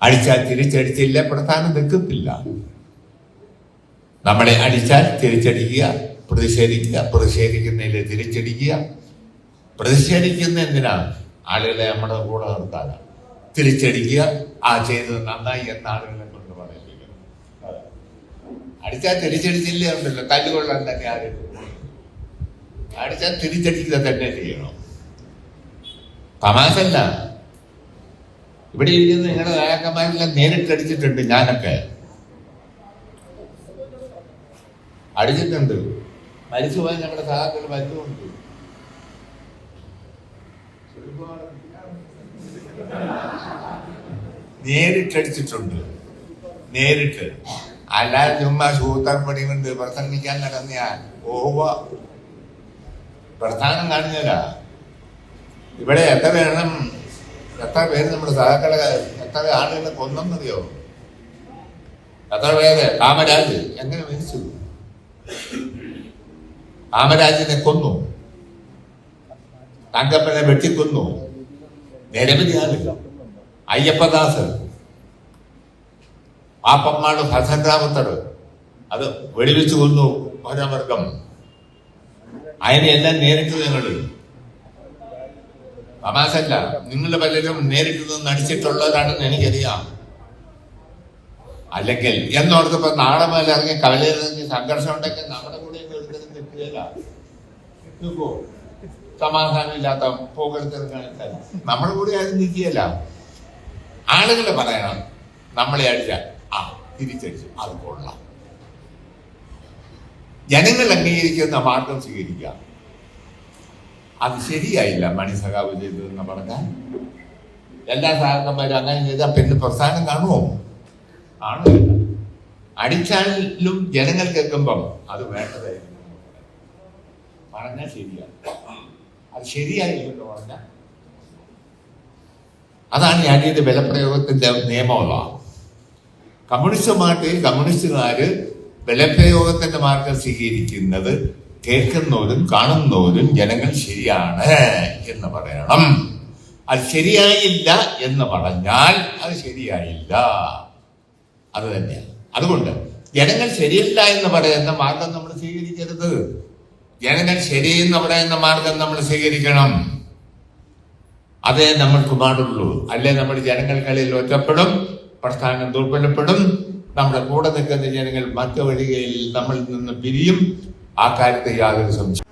അടിച്ചാൽ തിരിച്ചടിച്ചില്ല പ്രധാനം നിൽക്കത്തില്ല നമ്മളെ അടിച്ചാൽ തിരിച്ചടിക്കുക പ്രതിഷേധിക്കുക പ്രതിഷേധിക്കുന്നതിൽ തിരിച്ചടിക്കുക. പ്രതിഷേധിക്കുന്ന എന്തിനാ? ആളുകളെ നമ്മുടെ കൂടെ നിർത്താനാണ് തിരിച്ചടിക്കുക ആ ചെയ്തത് നന്നായി എന്ന ആളുകളെ കൊണ്ട് പറയിപ്പിക്കണം. അടിച്ചാൽ തിരിച്ചടിച്ചില്ല ഉണ്ടല്ലോ തല്ലുകൊള്ളാൻ തന്നെ ആരും അടിച്ചാൽ തിരിച്ചടിക്കുക തന്നെ ചെയ്യണം. തമാശല്ല ഇവിടെ ഇരിക്കുന്ന നിങ്ങളുടെ നായകന്മാരെല്ലാം നേരിട്ടടിച്ചിട്ടുണ്ട് ഞാനൊക്കെ. അടിച്ചിട്ടുണ്ട്. മരിച്ചു പോയ ഞങ്ങളുടെ സഹാക്കൾ മരിച്ചുകൊണ്ട് നേരിട്ടടിച്ചിട്ടുണ്ട് നേരിട്ട് അല്ലാതെ ചുമ്മാ സൂത്രം പണി കൊണ്ട് പ്രസംഗിക്കാൻ നടന്നിയാൽ ഓവ. പ്രധാനം കാണുന്നില്ല ഇവിടെ എത്ര എണ്ണം എത്ര പേര് നമ്മുടെ സഹാക്കളെ എത്ര ആളുകളെ കൊന്നെന്നറിയോ? എത്ര പേര്? കാമരാജ്. എങ്ങനെ മരിച്ചു? കാമരാജിനെ കൊന്നു. തങ്കപ്പനെ വെട്ടിക്കൊന്നു. നിരവധി ആളുകൾ. അയ്യപ്പദാസ്. പാപ്പമ്മാട് ഭസൻരാമത്തർ അത് വെടിവെച്ച് കൊന്നു പൗരവർഗം. അതിനെല്ലാം നേരിട്ട് നിങ്ങൾ തമാശല്ല നിങ്ങൾ പലരും നേരിട്ട് നടിച്ചിട്ടുള്ളതാണെന്ന് എനിക്കറിയാം. അല്ലെങ്കിൽ എന്നോർത്തപ്പോ നാളെ മേലെ ഇറങ്ങി കവലയിലിറങ്ങി സംഘർഷം ഉണ്ടെങ്കിൽ നമ്മുടെ കൂടെ എടുത്തതും തെറ്റുകയില്ല നിൽക്കോ സമാധാനമില്ലാത്ത പോകരുത്തിറങ്ങാൻ നമ്മുടെ കൂടെ ആരും നിൽക്കുകയല്ല. ആളുകൾ പറയണം നമ്മളെ അടിച്ച ആ തിരിച്ചടിച്ചു അത് കൊള്ളാം. ജനങ്ങൾ അംഗീകരിക്കുന്ന മാർഗം സ്വീകരിക്കാം. അത് ശരിയായില്ല മണി സഖാവ് ചെയ്തതെന്ന് പറഞ്ഞാൽ. എല്ലാ സഹാക്കന്മാരും അങ്ങനെ ചെയ്താൽ പിന്നെ പ്രസ്ഥാനം കാണുമോ? കാണില്ല അടിച്ചാലും ജനങ്ങൾ കേൾക്കുമ്പം അത് വേണ്ടതായിരുന്നു പറഞ്ഞാൽ ശരിയാണ് അത് ശരിയായില്ലെന്ന് പറഞ്ഞാൽ അതാണ് ഞാൻ ഇത് ബലപ്രയോഗത്തിന്റെ നിയമമുള്ള. കമ്മ്യൂണിസ്റ്റ് പാർട്ടിയിൽ കമ്മ്യൂണിസ്റ്റുകാര് ബലപ്രയോഗത്തിന്റെ മാർഗം സ്വീകരിക്കുന്നത് കേൾക്കുന്നവരും കാണുന്നവരും ജനങ്ങൾ ശരിയാണ് എന്ന് പറയണം. അത് ശരിയായില്ല എന്ന് പറഞ്ഞാൽ അത് ശരിയായില്ല. അത് തന്നെയാണ് അതുകൊണ്ട് ജനങ്ങൾ ശരിയല്ല എന്ന് പറയുന്ന മാർഗം നമ്മൾ സ്വീകരിക്കരുത്. ജനങ്ങൾ ശരിയെന്ന് പറയുന്ന മാർഗം നമ്മൾ സ്വീകരിക്കണം. അതേ നമ്മൾക്ക് പാടുള്ളൂ. അല്ലെ നമ്മൾ ജനങ്ങൾക്കിടയിൽ ഒറ്റപ്പെടും പ്രസ്ഥാനം ദുർബലപ്പെടും. നമ്മുടെ കൂടെ നിൽക്കുന്ന ജനങ്ങൾ മറ്റു വഴികളിൽ നമ്മളിൽ നിന്ന് പിരിയും. ആ കാര്യത്തെ യാതൊരു സംശയം